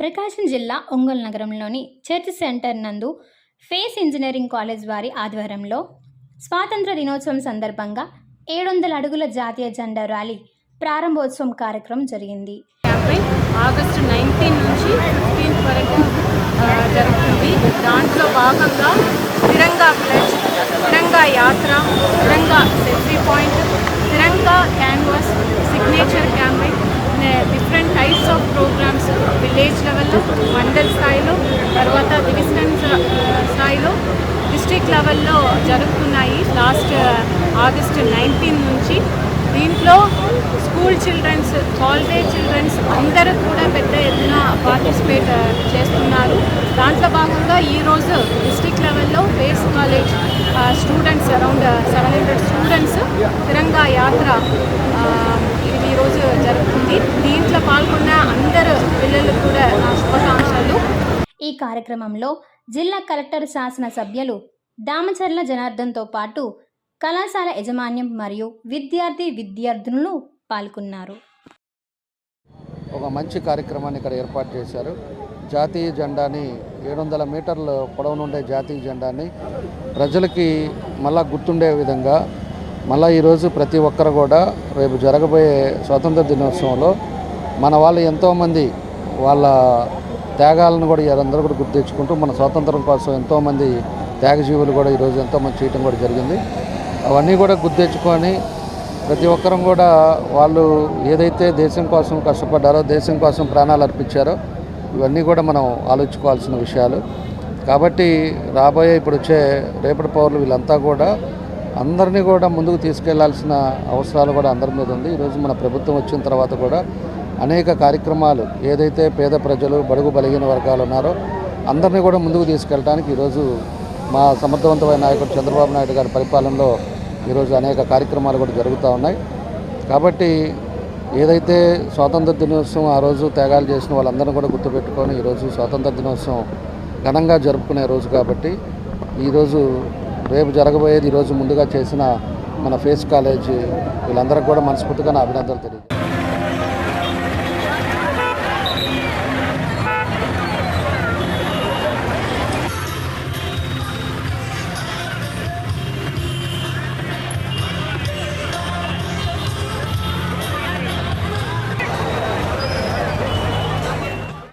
ప్రకాశం జిల్లా ఒంగోలు నగరంలోని church centre నందు ఫేస్ ఇంజనీరింగ్ కాలేజ్ వారి ఆధ్వర్యంలో స్వాతంత్ర దినోత్సవం సందర్భంగా ఏడు వందల అడుగుల జాతీయ జెండా ర్యాలీ ప్రారంభోత్సవం కార్యక్రమం జరిగింది. ఆగస్టు నైన్టీన్ నుంచి ఫిఫ్టీన్త్ వరకు జరుగుతుంది. దాంట్లో భాగంగా Tiranga pledge Tiranga Yatra Tiranga selfie point Tiranga canvas signature campaign different types of programs village లెవెల్లో మండల్ స్థాయిలో తర్వాత డివిజనల్ స్థాయిలో డిస్ట్రిక్ట్ లెవెల్లో జరుగుతున్నాయి. లాస్ట్ ఆగస్టు నైన్టీన్ నుంచి. దీంట్లో స్కూల్ చిల్డ్రన్స్ కాలేజ్ చిల్డ్రన్స్ అందరూ కూడా పెద్ద ఎత్తున పార్టిసిపేట్ చేస్తున్నారు. దాంట్లో భాగంగా ఈరోజు college students around seven hundred students Tiranga Yatra ఇది ఈరోజు జరుగుతుంది. దీంట్లో పాల్గొన్న అందరు పిల్లలకు కూడా నా శుభాకాంక్షలు. ఈ కార్యక్రమంలో జిల్లా కలెక్టర్ శాసన సభ్యులు దామచర్ల జనార్దన్తో పాటు కళాశాల యాజమాన్యం మరియు విద్యార్థి విద్యార్థినులు పాల్గొన్నారు. ఒక మంచి కార్యక్రమాన్ని ఇక్కడ ఏర్పాటు చేశారు. జాతీయ జెండాని ఏడు వందల మీటర్ల పొడవునుండే జాతీయ జెండాని ప్రజలకి మళ్ళా గుర్తుండే విధంగా మళ్ళా ఈరోజు ప్రతి ఒక్కరు కూడా రేపు జరగబోయే స్వాతంత్ర దినోత్సవంలో మన వాళ్ళు ఎంతోమంది వాళ్ళ త్యాగాలను కూడా అందరూ కూడా గుర్తు తెచ్చుకుంటూ మన స్వాతంత్రం కోసం ఎంతోమంది త్యాగజీవులు కూడా ఈరోజు ఎంతోమంది చేయటం కూడా జరిగింది. అవన్నీ కూడా గుర్తు తెచ్చుకొని ప్రతి ఒక్కరం కూడా వాళ్ళు ఏదైతే దేశం కోసం కష్టపడ్డారో దేశం కోసం ప్రాణాలు అర్పించారో ఇవన్నీ కూడా మనం ఆలోచించుకోవాల్సిన విషయాలు. కాబట్టి రాబోయే ఇప్పుడు వచ్చే రేపటి పౌరులు వీళ్ళంతా కూడా అందరినీ కూడా ముందుకు తీసుకెళ్ళాల్సిన అవసరాలు కూడా అందరి మీద ఉంది. ఈరోజు మన ప్రభుత్వం వచ్చిన తర్వాత కూడా అనేక కార్యక్రమాలు ఏదైతే పేద ప్రజలు బడుగు బలిగిన వర్గాలు ఉన్నారో అందరినీ కూడా ముందుకు తీసుకెళ్ళడానికి ఈరోజు మా సమర్థవంతమైన నాయకుడు చంద్రబాబు నాయుడు గారి పరిపాలనలో ఈరోజు అనేక కార్యక్రమాలు కూడా జరుగుతూ ఉన్నాయి. కాబట్టి ఏదైతే స్వాతంత్ర దినోత్సవం ఆ రోజు త్యాగాలు చేసిన వాళ్ళందరినీ కూడా గుర్తుపెట్టుకొని ఈరోజు స్వాతంత్ర దినోత్సవం ఘనంగా జరుపుకునే రోజు కాబట్టి ఈరోజు రేపు జరగబోయేది ఈరోజు ముందుగా చేసిన మన ఫేస్ కాలేజీ వీళ్ళందరికీ కూడా మనస్ఫూర్తిగా నా అభినందనలు తెలియజేస్తాను